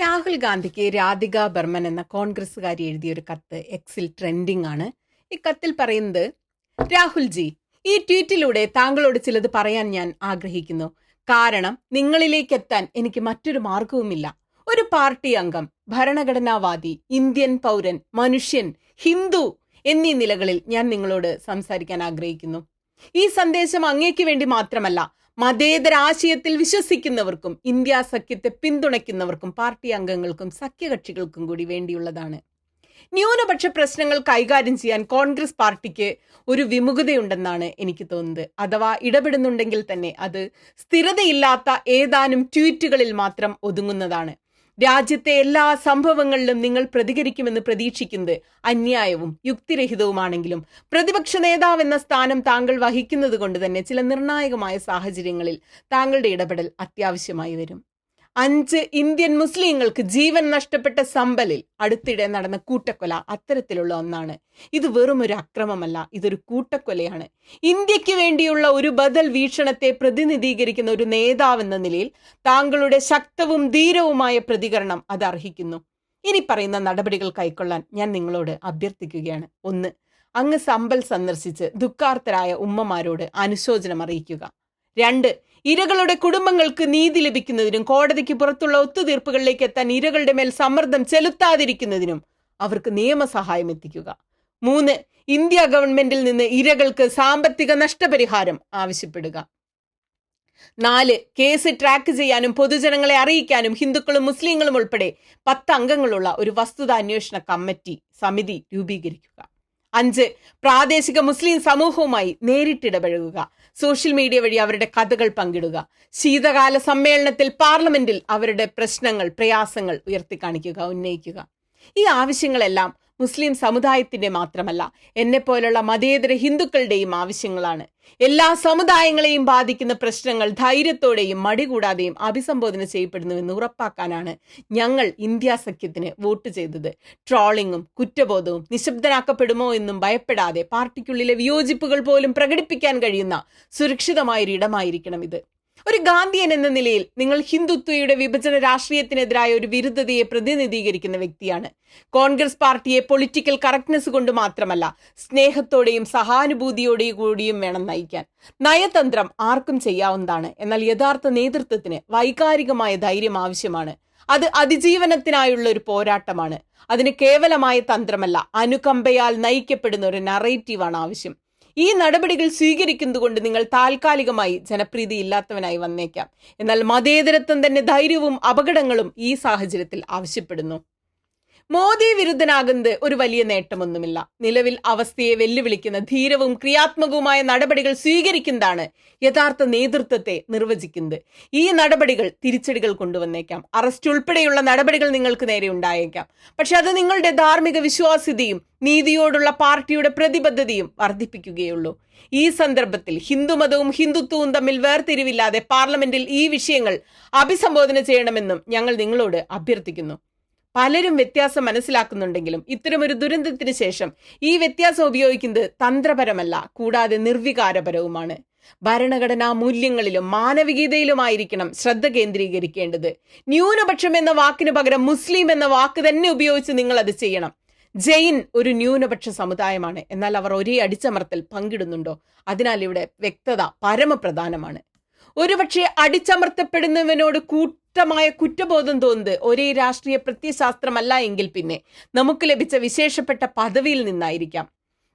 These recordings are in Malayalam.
രാഹുൽ ഗാന്ധിക്ക് രാധിക ബർമൻ എന്ന കോൺഗ്രസ്സുകാരി എഴുതിയ ഒരു കത്ത് എക്സിൽ ട്രെൻഡിംഗ് ആണ്. ഈ കത്തിൽ പറയുന്നത് രാഹുൽജി ഈ ട്വീറ്റിലൂടെ താങ്കളോട് ചിലത് പറയാൻ ഞാൻ ആഗ്രഹിക്കുന്നു. കാരണം നിങ്ങളിലേക്ക് എത്താൻ എനിക്ക് മറ്റൊരു മാർഗവുമില്ല ഒരു പാർട്ടി അംഗം ഭരണഘടനാവാദി ഇന്ത്യൻ പൗരൻ മനുഷ്യൻ ഹിന്ദു എന്നീ നിലകളിൽ ഞാൻ നിങ്ങളോട് സംസാരിക്കാൻ ആഗ്രഹിക്കുന്നു. ഈ സന്ദേശം അങ്ങേക്ക് വേണ്ടി മാത്രമല്ല മതേതര ആശയത്തിൽ വിശ്വസിക്കുന്നവർക്കും ഇന്ത്യ സഖ്യത്തെ പിന്തുണയ്ക്കുന്നവർക്കും പാർട്ടി അംഗങ്ങൾക്കും സഖ്യകക്ഷികൾക്കും കൂടി വേണ്ടിയുള്ളതാണ്. ന്യൂനപക്ഷ പ്രശ്നങ്ങൾ കൈകാര്യം ചെയ്യാൻ കോൺഗ്രസ് പാർട്ടിക്ക് ഒരു വിമുഖതയുണ്ടെന്നാണ് എനിക്ക് തോന്നുന്നത്. അഥവാ ഇടപെടുന്നുണ്ടെങ്കിൽ തന്നെ അത് സ്ഥിരതയില്ലാത്ത ഏതാനും ട്വീറ്റുകളിൽ മാത്രം ഒതുങ്ങുന്നതാണ്. രാജ്യത്തെ എല്ലാ സംഭവങ്ങളിലും നിങ്ങൾ പ്രതികരിക്കുമെന്ന് പ്രതീക്ഷിക്കുന്നത് അന്യായവും യുക്തിരഹിതവുമാണെങ്കിലും പ്രതിപക്ഷ നേതാവെന്ന സ്ഥാനം താങ്കൾ വഹിക്കുന്നത് കൊണ്ട് തന്നെ ചില നിർണായകമായ സാഹചര്യങ്ങളിൽ താങ്കളുടെ ഇടപെടൽ അത്യാവശ്യമായി വരും. അഞ്ച് ഇന്ത്യൻ മുസ്ലിങ്ങൾക്ക് ജീവൻ നഷ്ടപ്പെട്ട സമ്പലിൽ അടുത്തിടെ നടന്ന കൂട്ടക്കൊല അത്തരത്തിലുള്ള ഒന്നാണ്. ഇത് വെറും ഒരു അക്രമമല്ല ഇതൊരു കൂട്ടക്കൊലയാണ്. ഇന്ത്യയ്ക്ക് വേണ്ടിയുള്ള ഒരു ബദൽ വീക്ഷണത്തെ പ്രതിനിധീകരിക്കുന്ന ഒരു നേതാവെന്ന നിലയിൽ താങ്കളുടെ ശക്തവും ധീരവുമായ പ്രതികരണം അത് അർഹിക്കുന്നു. ഇനി പറയുന്ന നടപടികൾ കൈക്കൊള്ളാൻ ഞാൻ നിങ്ങളോട് അഭ്യർത്ഥിക്കുകയാണ്. ഒന്ന് അങ്ങ് സമ്പൽ സന്ദർശിച്ച് ദുഃഖാർത്തരായ ഉമ്മമാരോട് അനുശോചനം അറിയിക്കുക. രണ്ട് ഇരകളുടെ കുടുംബങ്ങൾക്ക് നീതി ലഭിക്കുന്നതിനും കോടതിക്ക് പുറത്തുള്ള ഒത്തുതീർപ്പുകളിലേക്ക് എത്താൻ ഇരകളുടെ മേൽ സമ്മർദ്ദം ചെലുത്താതിരിക്കുന്നതിനും അവർക്ക് നിയമസഹായം എത്തിക്കുക. മൂന്ന് ഇന്ത്യ ഗവൺമെന്റിൽ നിന്ന് ഇരകൾക്ക് സാമ്പത്തിക നഷ്ടപരിഹാരം ആവശ്യപ്പെടുക. നാല് കേസ് ട്രാക്ക് ചെയ്യാനും പൊതുജനങ്ങളെ അറിയിക്കാനും ഹിന്ദുക്കളും മുസ്ലിങ്ങളും ഉൾപ്പെടെ പത്ത് അംഗങ്ങളുള്ള ഒരു വസ്തുതാന്വേഷണ കമ്മിറ്റി സമിതി രൂപീകരിക്കുക. അഞ്ച്. പ്രാദേശിക മുസ്ലിം സമൂഹവുമായി നേരിട്ടിടപഴകുക. സോഷ്യൽ മീഡിയ വഴി അവരുടെ കഥകൾ പങ്കിടുക. ശീതകാല സമ്മേളനത്തിൽ പാർലമെന്റിൽ അവരുടെ പ്രശ്നങ്ങൾ പ്രയാസങ്ങൾ ഉയർത്തിക്കാണിക്കുക ഉന്നയിക്കുക. ഈ ആവശ്യങ്ങളെല്ലാം മുസ്ലിം സമുദായത്തിന്റെ മാത്രമല്ല എന്നെപ്പോലുള്ള മതേതര ഹിന്ദുക്കളുടെയും ആവശ്യങ്ങളാണ്. എല്ലാ സമുദായങ്ങളെയും ബാധിക്കുന്ന പ്രശ്നങ്ങൾ ധൈര്യത്തോടെയും മടികൂടാതെയും അഭിസംബോധന ചെയ്യപ്പെടുന്നുവെന്ന് ഉറപ്പാക്കാനാണ് ഞങ്ങൾ ഇന്ത്യ സഖ്യത്തിന് വോട്ട് ചെയ്തത്. ട്രോളിങ്ങും കുറ്റബോധവും നിശബ്ദനാക്കപ്പെടുമോ എന്നും ഭയപ്പെടാതെ പാർട്ടിക്കുള്ളിലെ വിയോജിപ്പുകൾ പോലും പ്രകടിപ്പിക്കാൻ കഴിയുന്ന സുരക്ഷിതമായൊരു ഇടമായിരിക്കണം ഇത്. ഒരു ഗാന്ധിയൻ എന്ന നിലയിൽ നിങ്ങൾ ഹിന്ദുത്വയുടെ വിഭജന രാഷ്ട്രീയത്തിനെതിരായ ഒരു വിരുദ്ധതയെ പ്രതിനിധീകരിക്കുന്ന വ്യക്തിയാണ്. കോൺഗ്രസ് പാർട്ടിയെ പൊളിറ്റിക്കൽ കറക്റ്റ്നെസ് കൊണ്ട് മാത്രമല്ല സ്നേഹത്തോടെയും സഹാനുഭൂതിയോടെയും കൂടിയും വേണം നയിക്കാൻ. നയതന്ത്രം ആർക്കും ചെയ്യാവുന്നതാണ്. എന്നാൽ യഥാർത്ഥ നേതൃത്വത്തിന് വൈകാരികമായ ധൈര്യം ആവശ്യമാണ്. അത് അതിജീവനത്തിനായുള്ള ഒരു പോരാട്ടമാണ്. അതിന് കേവലമായ തന്ത്രമല്ല അനുകമ്പയാൽ നയിക്കപ്പെടുന്ന ഒരു നറേറ്റീവാണ് ആവശ്യം. ഈ നടപടികൾ സ്വീകരിക്കുന്നതുകൊണ്ട് നിങ്ങൾ താൽക്കാലികമായി ജനപ്രീതി ഇല്ലാത്തവനായി വന്നേക്കാം. എന്നാൽ മതേതരത്വം തന്നെ ധൈര്യവും അപകടങ്ങളും ഈ സാഹചര്യത്തിൽ ആവശ്യപ്പെടുന്നു. മോദി വിരുദ്ധനാകുന്നത് ഒരു വലിയ നേട്ടമൊന്നുമില്ല. നിലവിൽ അവസ്ഥയെ വെല്ലുവിളിക്കുന്ന ധീരവും ക്രിയാത്മകവുമായ നടപടികൾ സ്വീകരിക്കുന്നതാണ് യഥാർത്ഥ നേതൃത്വത്തെ നിർവചിക്കുന്നത്. ഈ നടപടികൾ തിരിച്ചടികൾ കൊണ്ടുവന്നേക്കാം. അറസ്റ്റ് ഉൾപ്പെടെയുള്ള നടപടികൾ നിങ്ങൾക്ക് നേരെ ഉണ്ടായേക്കാം. പക്ഷെ അത് നിങ്ങളുടെ ധാർമ്മിക വിശ്വാസ്യതയും നീതിയോടുള്ള പാർട്ടിയുടെ പ്രതിബദ്ധതയും വർദ്ധിപ്പിക്കുകയുള്ളൂ. ഈ സന്ദർഭത്തിൽ ഹിന്ദുമതവും ഹിന്ദുത്വവും തമ്മിൽ വേർതിരിവില്ലാതെ പാർലമെന്റിൽ ഈ വിഷയങ്ങൾ അഭിസംബോധന ചെയ്യണമെന്നും ഞങ്ങൾ നിങ്ങളോട് അഭ്യർത്ഥിക്കുന്നു. പലരും വ്യത്യാസം മനസ്സിലാക്കുന്നുണ്ടെങ്കിലും ഇത്തരമൊരു ദുരന്തത്തിന് ശേഷം ഈ വ്യത്യാസം ഉപയോഗിക്കുന്നത് തന്ത്രപരമല്ല കൂടാതെ നിർവികാരപരവുമാണ്. ഭരണഘടനാ മൂല്യങ്ങളിലും മാനവികതയിലുമായിരിക്കണം ശ്രദ്ധ കേന്ദ്രീകരിക്കേണ്ടത്. ന്യൂനപക്ഷം എന്ന വാക്കിന് പകരം മുസ്ലിം എന്ന വാക്ക് തന്നെ ഉപയോഗിച്ച് നിങ്ങൾ അത് ചെയ്യണം. ജെയിൻ ഒരു ന്യൂനപക്ഷ സമുദായമാണ്. എന്നാൽ അവർ ഒരേ അടിച്ചമർത്തൽ പങ്കിടുന്നുണ്ടോ? അതിനാൽ ഇവിടെ വ്യക്തത പരമപ്രധാനമാണ്. ഒരുപക്ഷെ അടിച്ചമർത്തപ്പെടുന്നവനോട് കൂട്ടമായ കുറ്റബോധം തോന്നുന്നത് ഒരേ രാഷ്ട്രീയ പ്രത്യശാസ്ത്രമല്ല എങ്കിൽ പിന്നെ നമുക്ക് ലഭിച്ച വിശേഷപ്പെട്ട പദവിയിൽ നിന്നായിരിക്കാം.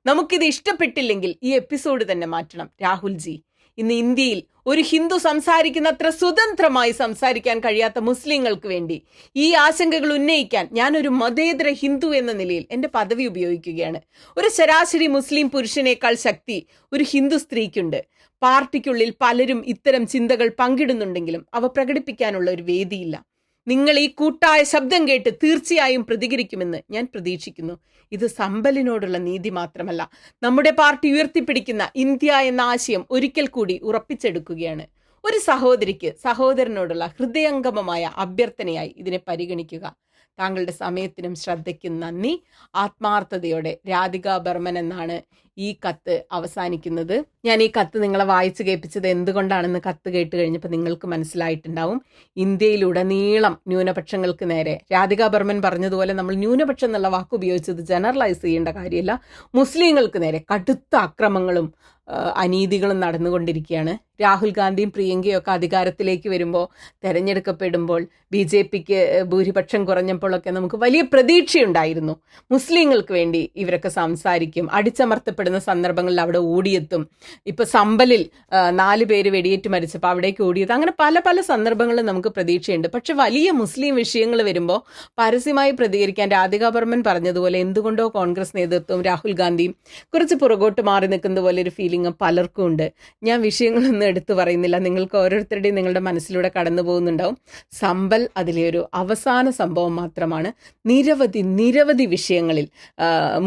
നമുക്കിത് ഇഷ്ടപ്പെട്ടില്ലെങ്കിൽ ഈ എപ്പിസോഡ് തന്നെ മാറ്റണം. രാഹുൽ ജി ഇന്ന് ഇന്ത്യയിൽ ഒരു ഹിന്ദു സംസാരിക്കുന്നത്ര സ്വതന്ത്രമായി സംസാരിക്കാൻ കഴിയാത്ത മുസ്ലിങ്ങൾക്ക് വേണ്ടി ഈ ആശങ്കകൾ ഉന്നയിക്കാൻ ഞാൻ ഒരു മതേതര ഹിന്ദു എന്ന നിലയിൽ എന്റെ പദവി ഉപയോഗിക്കുകയാണ്. ഒരു ശരാശരി മുസ്ലിം പുരുഷനേക്കാൾ ശക്തി ഒരു ഹിന്ദു സ്ത്രീക്കുണ്ട്. പാർട്ടിക്കുള്ളിൽ പലരും ഇത്തരം ചിന്തകൾ പങ്കിടുന്നുണ്ടെങ്കിലും അവ പ്രകടിപ്പിക്കാനുള്ള ഒരു വേദിയില്ല. നിങ്ങൾ ഈ കൂട്ടായ ശബ്ദം കേട്ട് തീർച്ചയായും പ്രതികരിക്കുമെന്ന് ഞാൻ പ്രതീക്ഷിക്കുന്നു. ഇത് സമ്പലിനോടുള്ള നീതി മാത്രമല്ല. നമ്മുടെ പാർട്ടി ഉയർത്തിപ്പിടിക്കുന്ന ഇന്ത്യ എന്ന ആശയം ഒരിക്കൽ കൂടി ഉറപ്പിച്ചെടുക്കുകയാണ്. ഒരു സഹോദരിക്ക് സഹോദരനോടുള്ള ഹൃദയംഗമമായ അഭ്യർത്ഥനയായി ഇതിനെ പരിഗണിക്കുക. താങ്കളുടെ സമയത്തിനും ശ്രദ്ധയ്ക്കും നന്ദി. ആത്മാർത്ഥതയോടെ രാധിക ബർമൻ എന്നാണ് ഈ കത്ത് അവസാനിക്കുന്നത്. ഞാൻ ഈ കത്ത് നിങ്ങളെ വായിച്ചു കേൾപ്പിച്ചത് എന്തുകൊണ്ടാണെന്ന് കത്ത് കേട്ട് കഴിഞ്ഞപ്പോൾ നിങ്ങൾക്ക് മനസ്സിലായിട്ടുണ്ടാവും. ഇന്ത്യയിലുടനീളം ന്യൂനപക്ഷങ്ങൾക്ക് നേരെ രാധിക ബർമൻ പറഞ്ഞതുപോലെ നമ്മൾ ന്യൂനപക്ഷം എന്നുള്ള വാക്ക് ഉപയോഗിച്ചത് ജനറലൈസ് ചെയ്യേണ്ട കാര്യമല്ല. മുസ്ലിങ്ങൾക്ക് നേരെ കടുത്ത അക്രമങ്ങളും അനീതികളും നടന്നുകൊണ്ടിരിക്കുകയാണ്. രാഹുൽ ഗാന്ധിയും പ്രിയങ്കയും ഒക്കെ അധികാരത്തിലേക്ക് വരുമ്പോൾ തെരഞ്ഞെടുക്കപ്പെടുമ്പോൾ ബി ജെ പിക്ക് ഭൂരിപക്ഷം കുറഞ്ഞപ്പോഴൊക്കെ നമുക്ക് വലിയ പ്രതീക്ഷയുണ്ടായിരുന്നു. മുസ്ലിങ്ങൾക്ക് വേണ്ടി ഇവരൊക്കെ സംസാരിക്കും. അടിച്ചമർത്തപ്പെടുന്ന സന്ദർഭങ്ങളിൽ അവിടെ ഓടിയെത്തും. ഇപ്പൊ സമ്പലിൽ നാല് പേര് വെടിയേറ്റ് മരിച്ചപ്പോൾ അവിടേക്ക് ഓടിയത്. അങ്ങനെ പല പല സന്ദർഭങ്ങളിൽ നമുക്ക് പ്രതീക്ഷയുണ്ട്. പക്ഷെ വലിയ മുസ്ലിം വിഷയങ്ങൾ വരുമ്പോൾ പരസ്യമായി പ്രതികരിക്കാൻ രാധിക ബർമൻ പറഞ്ഞതുപോലെ എന്തുകൊണ്ടോ കോൺഗ്രസ് നേതൃത്വം രാഹുൽ ഗാന്ധിയും കുറച്ച് പുറകോട്ട് മാറി നിൽക്കുന്ന പോലെ ഒരു ഫീലിംഗ് പലർക്കും ഉണ്ട്. ഞാൻ വിഷയങ്ങളൊന്നും എടുത്തു പറയുന്നില്ല. നിങ്ങൾക്ക് ഓരോരുത്തരുടെയും നിങ്ങളുടെ മനസ്സിലൂടെ കടന്നു പോകുന്നുണ്ടാവും. സമ്പൽ അതിലെ ഒരു അവസാന സംഭവം മാത്രമാണ്. നിരവധി നിരവധി വിഷയങ്ങളിൽ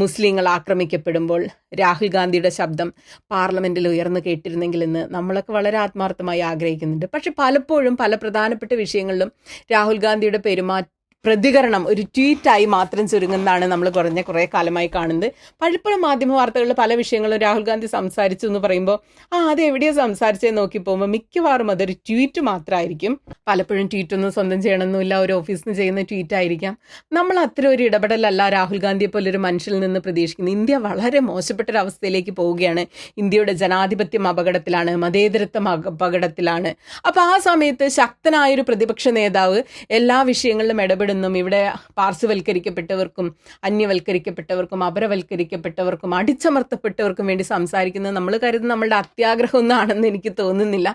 മുസ്ലിങ്ങൾ ആക്രമിക്കപ്പെടുമ്പോൾ രാഹുൽ ഗാന്ധിയുടെ ശബ്ദം പാർലമെന്റിൽ ഉയർന്നു കേട്ടിരുന്നെങ്കിൽ എന്ന് നമ്മളൊക്കെ വളരെ ആത്മാർത്ഥമായി ആഗ്രഹിക്കുന്നുണ്ട്. പക്ഷെ പലപ്പോഴും പല പ്രധാനപ്പെട്ട വിഷയങ്ങളിലും രാഹുൽ ഗാന്ധിയുടെ പെരുമാറ്റം പ്രതികരണം ഒരു ട്വീറ്റായി മാത്രം ചുരുങ്ങുന്നതാണ് നമ്മൾ കുറഞ്ഞ കുറേ കാലമായി കാണുന്നത്. പലപ്പോഴും മാധ്യമ വാർത്തകളിൽ പല വിഷയങ്ങളും രാഹുൽ ഗാന്ധി സംസാരിച്ചു എന്ന് പറയുമ്പോൾ ആ അത് എവിടെയോ സംസാരിച്ചതെന്ന് നോക്കി പോകുമ്പോൾ മിക്കവാറും അതൊരു ട്വീറ്റ് മാത്രമായിരിക്കും. പലപ്പോഴും ട്വീറ്റ് ഒന്നും സ്വന്തം ചെയ്യണമെന്നില്ല ഒരു ഓഫീസിൽ നിന്ന് ചെയ്യുന്ന ട്വീറ്റ് ആയിരിക്കാം നമ്മൾ അത്ര ഒരു ഇടപെടലല്ല രാഹുൽ ഗാന്ധിയെ പോലെ ഒരു മനുഷ്യനിൽ നിന്ന് പ്രതീക്ഷിക്കുന്നത്. ഇന്ത്യ വളരെ മോശപ്പെട്ട ഒരു അവസ്ഥയിലേക്ക് പോവുകയാണ്. ഇന്ത്യയുടെ ജനാധിപത്യം അപകടത്തിലാണ് മതേതരത്വം അപകടത്തിലാണ്. അപ്പോൾ ആ സമയത്ത് ശക്തനായൊരു പ്രതിപക്ഷ നേതാവ് എല്ലാ വിഷയങ്ങളിലും ഇടപെടുന്നു ഇവിടെ പാർശ്വവൽക്കരിക്കപ്പെട്ടവർക്കും അന്യവൽക്കരിക്കപ്പെട്ടവർക്കും അപരവൽക്കരിക്കപ്പെട്ടവർക്കും അടിച്ചമർത്തപ്പെട്ടവർക്കും വേണ്ടി സംസാരിക്കുന്നത് നമ്മൾ കരുതുന്ന നമ്മളുടെ അത്യാഗ്രഹം ഒന്നാണെന്ന് എനിക്ക് തോന്നുന്നില്ല.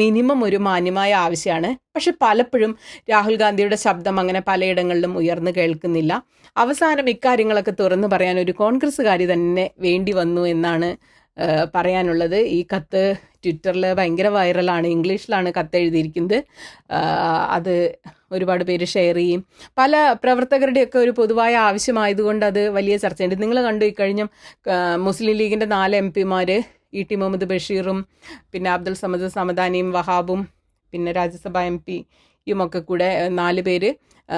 മിനിമം ഒരു മാന്യമായ ആവശ്യമാണ്. പക്ഷെ പലപ്പോഴും രാഹുൽ ഗാന്ധിയുടെ ശബ്ദം അങ്ങനെ പലയിടങ്ങളിലും ഉയർന്നു കേൾക്കുന്നില്ല. അവസാനം ഇക്കാര്യങ്ങളൊക്കെ തുറന്നു പറയാൻ ഒരു കോൺഗ്രസ്സുകാരി തന്നെ വേണ്ടി വന്നു എന്നാണ് പറയാനുള്ളത്. ഈ കത്ത് ട്വിറ്ററിൽ ഭയങ്കര വൈറലാണ്. ഇംഗ്ലീഷിലാണ് കത്ത് എഴുതിയിരിക്കുന്നത്. അത് ഒരുപാട് പേര് ഷെയർ ചെയ്യും. പല പ്രവർത്തകരുടെയൊക്കെ ഒരു പൊതുവായ ആവശ്യമായതുകൊണ്ട് അത് വലിയ ചർച്ചയുണ്ട്. നിങ്ങൾ കണ്ടു ഇക്കഴിഞ്ഞും മുസ്ലിം ലീഗിന്റെ നാല് എം പിമാർ ഇ ടി മുഹമ്മദ് ബഷീറും പിന്നെ അബ്ദുൽ സമദ് സമദാനിയും വഹാബും പിന്നെ രാജ്യസഭ എം പിയും ഒക്കെ കൂടെ നാല് പേര്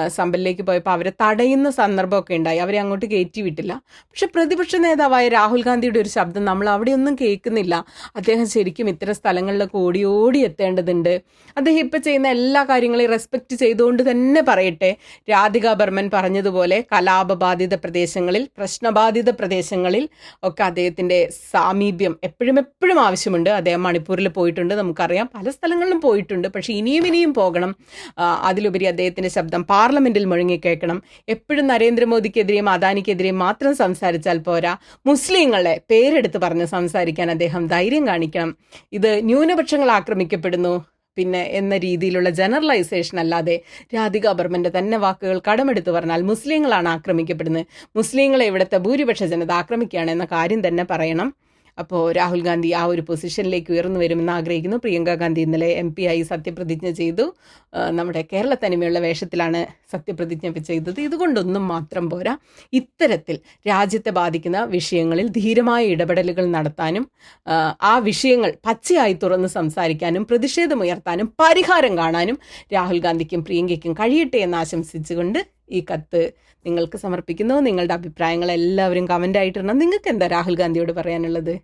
സമ്പലിലേക്ക് പോയപ്പോൾ അവരെ തടയുന്ന സന്ദർഭമൊക്കെ ഉണ്ടായി. അവരെ അങ്ങോട്ട് കയറ്റി വിട്ടില്ല. പക്ഷെ പ്രതിപക്ഷ നേതാവായ രാഹുൽ ഗാന്ധിയുടെ ഒരു ശബ്ദം നമ്മൾ അവിടെയൊന്നും കേൾക്കുന്നില്ല. അദ്ദേഹം ശരിക്കും ഇത്തരം സ്ഥലങ്ങളിലൊക്കെ ഓടി ഓടി എത്തേണ്ടതുണ്ട്. അദ്ദേഹം ഇപ്പം ചെയ്യുന്ന എല്ലാ കാര്യങ്ങളെയും റെസ്പെക്റ്റ് ചെയ്തുകൊണ്ട് തന്നെ പറയട്ടെ. രാധിക ബർമൻ പറഞ്ഞതുപോലെ കലാപബാധിത പ്രദേശങ്ങളിൽ പ്രശ്നബാധിത പ്രദേശങ്ങളിൽ ഒക്കെ അദ്ദേഹത്തിന്റെ സാമീപ്യം എപ്പോഴും എപ്പോഴും ആവശ്യമുണ്ട്. അദ്ദേഹം മണിപ്പൂരിൽ പോയിട്ടുണ്ട് നമുക്കറിയാം. പല സ്ഥലങ്ങളിലും പോയിട്ടുണ്ട്. പക്ഷേ ഇനിയും ഇനിയും പോകണം. അതിലുപരി അദ്ദേഹത്തിന്റെ ശബ്ദം പാർലമെന്റിൽ മുഴങ്ങിക്കേൾക്കണം എപ്പോഴും നരേന്ദ്രമോദിക്കെതിരെയും അദാനിക്കെതിരെയും മാത്രം സംസാരിച്ചാൽ പോരാ. മുസ്ലിങ്ങളെ പേരെടുത്ത് പറഞ്ഞ് സംസാരിക്കാൻ അദ്ദേഹം ധൈര്യം കാണിക്കണം. ഇത് ന്യൂനപക്ഷങ്ങൾ ആക്രമിക്കപ്പെടുന്നു. പിന്നെ എന്ന രീതിയിലുള്ള ജനറലൈസേഷൻ അല്ലാതെ രാധിക ബർമന്റെ തന്നെ വാക്കുകൾ കടമെടുത്ത് പറഞ്ഞാൽ മുസ്ലിങ്ങളാണ് ആക്രമിക്കപ്പെടുന്നത്. മുസ്ലിങ്ങളെ ഇവിടുത്തെ ഭൂരിപക്ഷ ജനത ആക്രമിക്കുകയാണ് എന്ന കാര്യം തന്നെ പറയണം. അപ്പോൾ രാഹുൽ ഗാന്ധി ആ ഒരു പൊസിഷനിലേക്ക് ഉയർന്നു വരുമെന്ന് ആഗ്രഹിക്കുന്നു. പ്രിയങ്ക ഗാന്ധി ഇന്നലെ എം പി ആയി സത്യപ്രതിജ്ഞ ചെയ്തു. നമ്മുടെ കേരള തനിമയുള്ള വേഷത്തിലാണ് സത്യപ്രതിജ്ഞ ചെയ്തത്. ഇതുകൊണ്ടൊന്നും മാത്രം പോരാ. ഇത്തരത്തിൽ രാജ്യത്തെ ബാധിക്കുന്ന വിഷയങ്ങളിൽ ധീരമായ ഇടപെടലുകൾ നടത്താനും ആ, വിഷയങ്ങൾ പച്ചയായി തുറന്ന് സംസാരിക്കാനും പ്രതിഷേധമുയർത്താനും പരിഹാരം കാണാനും രാഹുൽ ഗാന്ധിക്കും പ്രിയങ്കയ്ക്കും കഴിയട്ടെ എന്ന് ആശംസിച്ചുകൊണ്ട് ഈ കത്ത് നിങ്ങൾക്ക് സമർപ്പിക്കുന്നു. നിങ്ങളുടെ അഭിപ്രായങ്ങൾ എല്ലാവരും കമന്റ് ആയിട്ടിടണം. നിങ്ങൾക്ക് എന്താ രാഹുൽ ഗാന്ധിയോട് പറയാനുള്ളത്?